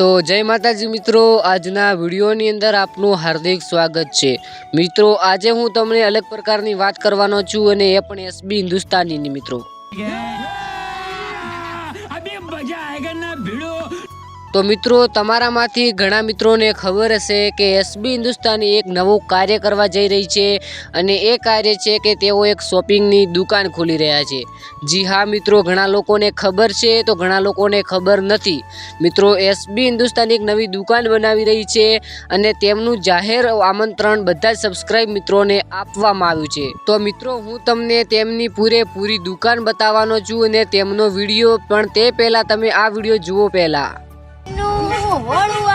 તો જય માતાજી મિત્રો આજના વિડીયોની અંદર આપનું હાર્દિક સ્વાગત છે મિત્રો આજે હું તમને અલગ પ્રકારની વાત કરવાનો છું અને એ પણ એસબી હિન્દુસ્તાનીની મિત્રો મજા આયેગા ના ભીડો તો મિત્રો, તમારામાંથી ઘણા મિત્રોને ખબર હશે કે એસબી હિન્દુસ્તાની એક નવું કાર્ય કરવા જઈ રહી છે અને એ કાર્ય છે કે તેઓ એક શોપિંગની દુકાન ખોલી રહ્યા છે. જી હા મિત્રો, ઘણા લોકોને ખબર છે તો ઘણા લોકોને ખબર નથી. મિત્રો એસબી હિન્દુસ્તાની એક નવી દુકાન બનાવી રહી છે અને તેમનું જાહેર આમંત્રણ બધા જ સબસ્ક્રાઇબ મિત્રોને આપવામાં આવ્યું છે. તો મિત્રો, હું તમને તેમની પૂરેપૂરી દુકાન બતાવવાનો છું અને તેમનો વીડિયો પણ તે પહેલાં તમે આ વીડિયો જુઓ પહેલાં. નું હોળું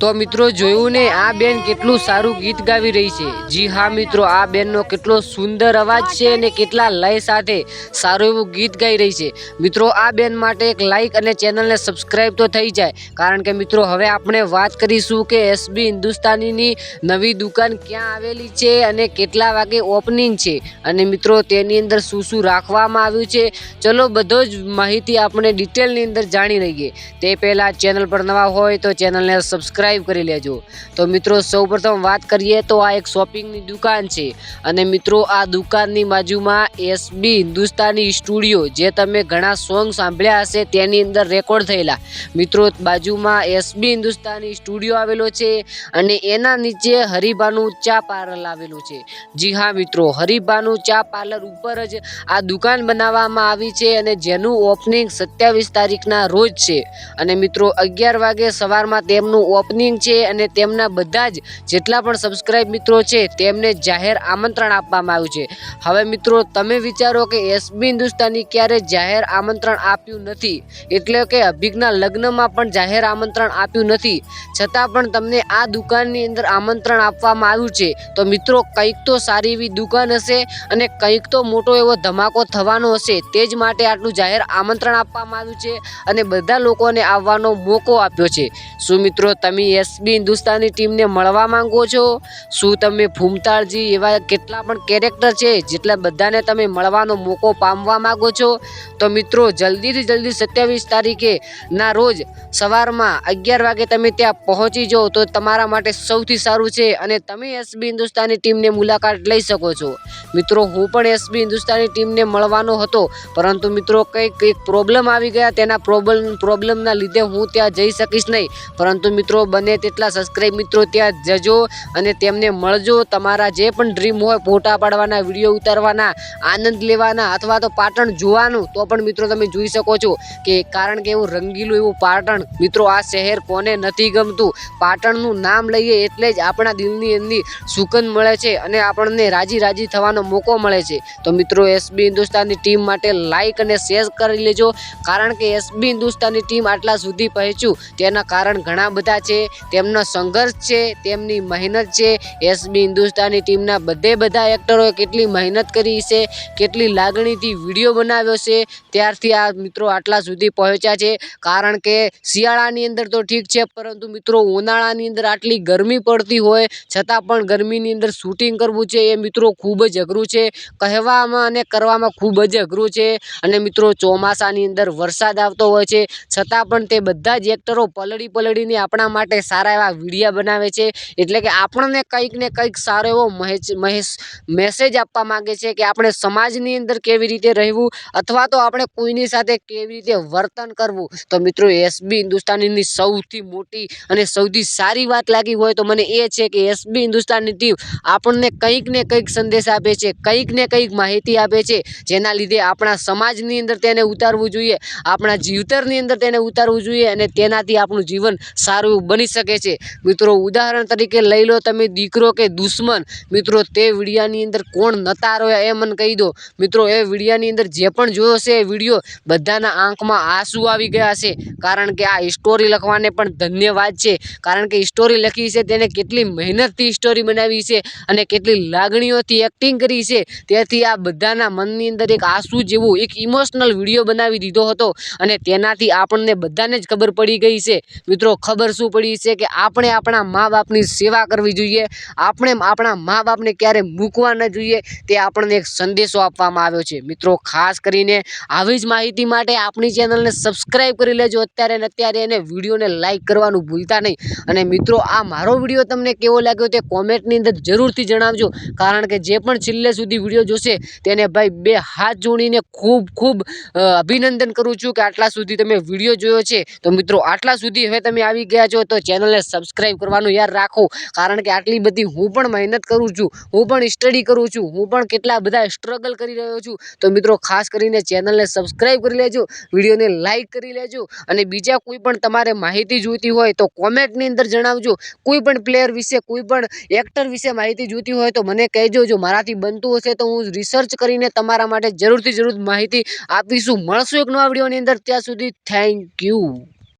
તો મિત્રો જોયું ને, આ બેન કેટલું સારું ગીત ગાવી રહી છે. જી હા મિત્રો, આ બેનનો કેટલો સુંદર અવાજ છે અને કેટલા લય સાથે સારું એવું ગીત ગાઈ રહી છે. મિત્રો, આ બેન માટે એક લાઈક અને ચેનલને સબસ્ક્રાઈબ તો થઈ જાય. કારણ કે મિત્રો, હવે આપણે વાત કરીશું કે એસબી હિન્દુસ્તાનીની નવી દુકાન ક્યાં આવેલી છે અને કેટલા વાગે ઓપનિંગ છે. અને મિત્રો, તેની અંદર શું શું રાખવામાં આવ્યું છે. ચલો, બધો જ માહિતી આપણે ડિટેલની અંદર જાણી લઈએ. તે પહેલાં ચેનલ પર નવા હોય તો ચેનલને સબસ્ક્રાઈબ કરી લેજો. તો મિત્રો, સૌપ્રથમ વાત કરીએ તો આ એક શોપિંગની દુકાન છે. અને મિત્રો, આ દુકાનની બાજુમાં એસબી હિન્દુસ્તાની સ્ટુડિયો, જે તમે ઘણા સોંગ સાંભળ્યા હશે, તેની અંદર રેકોર્ડ થયેલા. મિત્રો, બાજુમાં એસબી હિન્દુસ્તાની સ્ટુડિયો આવેલો છે અને એના નીચે હરિભાનું ચા પાર્લર આવેલું છે. જી હા, મિત્રો, હરિભાનું ચા પાર્લર ઉપર જ આ દુકાન બનાવવામાં આવી છે અને જેનું ઓપનિંગ સત્યાવીસ તારીખના રોજ છે. અને મિત્રો, અગિયાર વાગે સવારમાં તેમનું ઓપનિંગ છે અને તેમના બધા જ જેટલા પણ સબસ્ક્રાઇબ મિત્રો છે, તેમને જાહેર આમંત્રણ આપવામાં આવ્યું છે. હવે મિત્રો, તમે વિચારો કે એસબી હિન્દુસ્તાની ક્યારે જાહેર આમંત્રણ આપ્યું નથી? એટલે કે અભિજ્ઞા લગ્નમાં પણ જાહેર આમંત્રણ આપ્યું નથી. છતાં પણ તમને આ દુકાનની અંદર આમંત્રણ આપવામાં આવ્યું છે. તો મિત્રો, કંઈક તો સારી એવી દુકાન હશે અને કંઈક તો મોટો એવો ધમાકો થવાનો હશે. તે જ માટે આટલું જાહેર આમંત્રણ આપવામાં આવ્યું છે અને બધા લોકોને આવવાનો મોકો આપ્યો છે. શું મિત્રો, તમે એસબી હિન્દુસ્તાની ટીમને મળવા માંગો છો? શું તમે ભૂમતાળજી એવા કેટલા પણ કેરેક્ટર છે જેટલા બધાને તમે મળવાનો મોકો પામવા માંગો છો? તો મિત્રો, જલ્દીથી જલ્દી સત્યાવીસ તારીખે ના રોજ સવારમાં અગિયાર વાગે તમે ત્યાં પહોંચી જાઓ તો તમારા માટે સૌથી સારું છે અને તમે એસબી હિન્દુસ્તાની ટીમને મુલાકાત લઈ શકો છો. મિત્રો, હું પણ એસબી હિન્દુસ્તાની ટીમને મળવાનો હતો, પરંતુ મિત્રો કંઈક કંઈક પ્રોબ્લેમ આવી ગયા. તેના પ્રોબ્લેમ પ્રોબ્લેમના લીધે હું ત્યાં જઈ શકીશ નહીં. પરંતુ મિત્રો બને તેટલા સબસ્ક્રાઈબ મિત્રો ત્યાં જજો અને તેમને મળજો તમારા જે પણ ડ્રીમ હોય ફોટા પાડવાના વીડિયો ઉતારવાના, આનંદ લેવાના અથવા તો પાટણ જોવાનું, તો પણ મિત્રો તમે જોઈ શકો છો કે કારણ કે એવું રંગીલું એવું પાટણ મિત્રો આ શહેર કોને નથી ગમતું. પાટણનું નામ લઈએ એટલે જ આપણા દિલની અંદર સુકન મળે છે અને આપણને રાજી રાજી થવાનો મોકો મળે છે. તો મિત્રો એસબી હિન્દુસ્તાનની ટીમ માટે લાઈક અને શેર કરી લેજો. કારણ કે એસબી હિન્દુસ્તાનની ટીમ આટલા સુધી પહોંચ્યું, તેના કારણ ઘણા બધા છે. તેમનો સંઘર્ષ છે, તેમની મહેનત છે. એસબી હિન્દુસ્તાની ટીમના બધે બધા એક્ટરોએ કેટલી મહેનત કરી છે, કેટલી લાગણીથી વીડિયો બનાવ્યો છે. ત્યારથી આ મિત્રો આટલા સુધી પહોંચ્યા છે. કારણ કે શિયાળાની અંદર તો ઠીક છે, પરંતુ મિત્રો ઉનાળાની અંદર આટલી ગરમી પડતી હોય, છતાં પણ ગરમીની અંદર શૂટિંગ કરવું છે એ મિત્રો ખૂબ જ અઘરું છે. કહેવામાં અને કરવામાં ખૂબ જ અઘરું છે. અને મિત્રો ચોમાસાની અંદર વરસાદ આવતો હોય છે, છતાં પણ તે બધા જ એક્ટરો પલળી પલળીને આપણા માટે સારા એવા વિડીયા બનાવે છે. એટલે કે આપણને કંઈક ને કંઈક સારો એવો મહેજ મેસેજ આપવા માંગે છે કે આપણે સમાજની અંદર કેવી રીતે રહેવું અથવા તો આપણે કોઈની સાથે કેવી રીતે વર્તન કરવું. તો મિત્રો એસબી હિન્દુસ્તાનીની સૌથી મોટી અને સૌથી સારી વાત લાગી હોય તો મને એ છે કે એસબી હિન્દુસ્તાનની ટીમ આપણને કંઈક ને કંઈક સંદેશ આપે છે, કંઈક ને કંઈક માહિતી આપે છે, જેના લીધે આપણા સમાજની અંદર તેને ઉતારવું જોઈએ, આપણા જીવતરની અંદર તેને ઉતારવું જોઈએ અને તેનાથી આપણું જીવન સારું એવું બની શકે છે. મિત્રો, ઉદાહરણ તરીકે લઈ લો તમે દીકરો કે દુશ્મન. મિત્રો, તે વિડીયાની અંદર કોણ નતા રહ્યો એ મને કહી દો. મિત્રો, એ વિડીયાની અંદર જે પણ જોયો છે એ વીડિયો બધાના આંખમાં આંસુ આવી ગયા છે. કારણ કે આ સ્ટોરી લખવાને પણ ધન્યવાદ છે. કારણ કે સ્ટોરી લખી છે તેને કેટલી મહેનતથી સ્ટોરી બનાવી છે અને કેટલી લાગણીઓથી એક્ટિંગ કરી છે. તેથી આ બધાના મનની અંદર એક આંસુ જેવું એક ઇમોશનલ વીડિયો બનાવી દીધો હતો અને તેનાથી આપણને બધાને જ ખબર પડી ગઈ છે. મિત્રો, ખબર શું પડી એ છે કે આપણે આપણા મા બાપની સેવા કરવી જોઈએ. આપણે આપણા મા બાપને ક્યારે મૂકવા ન જોઈએ તે આપણને એક સંદેશો આપવામાં આવ્યો છે. મિત્રો, ખાસ કરીને આવી જ માહિતી માટે આપણી ચેનલને સબસ્ક્રાઈબ કરી લેજો અત્યારે ને અત્યારે એને વિડીયોને લાઇક કરવાનું ભૂલતા નહીં. અને મિત્રો, આ મારો વીડિયો તમને કેવો લાગ્યો તે કોમેન્ટની અંદર જરૂરથી જણાવજો. કારણ કે જે પણ છેલ્લે સુધી વીડિયો જોશે તેને ભાઈ બે હાથ જોડીને ખૂબ ખૂબ અભિનંદન કરું છું કે આટલા સુધી તમે વીડિયો જોયો છે. તો મિત્રો, આટલા સુધી હવે તમે આવી ગયા છો તો ચેનલને સબસ્ક્રાઈબ કરવાનું યાદ રાખો. કારણ કે આટલી બધી હું પણ મહેનત કરું છું, હું પણ સ્ટડી કરું છું, હું પણ કેટલા બધા સ્ટ્રગલ કરી રહ્યો છું. તો મિત્રો ખાસ કરીને ચેનલને સબસ્ક્રાઈબ કરી લેજો વિડીયોને લાઇક કરી લેજો અને બીજા કોઈ પણ તમારે માહિતી જોઈતી હોય તો કોમેન્ટની અંદર જણાવજો. કોઈ પણ પ્લેયર વિશે, કોઈ પણ એક્ટર વિશે માહિતી જોઈતી હોય તો મને કહેજો. જો મારાથી બનતું હશે તો હું રિસર્ચ કરીને તમારા માટે જરૂરથી જરૂર માહિતી આપીશું. મળશું એક નવા વિડીયોની અંદર. ત્યાં સુધી થેન્ક યુ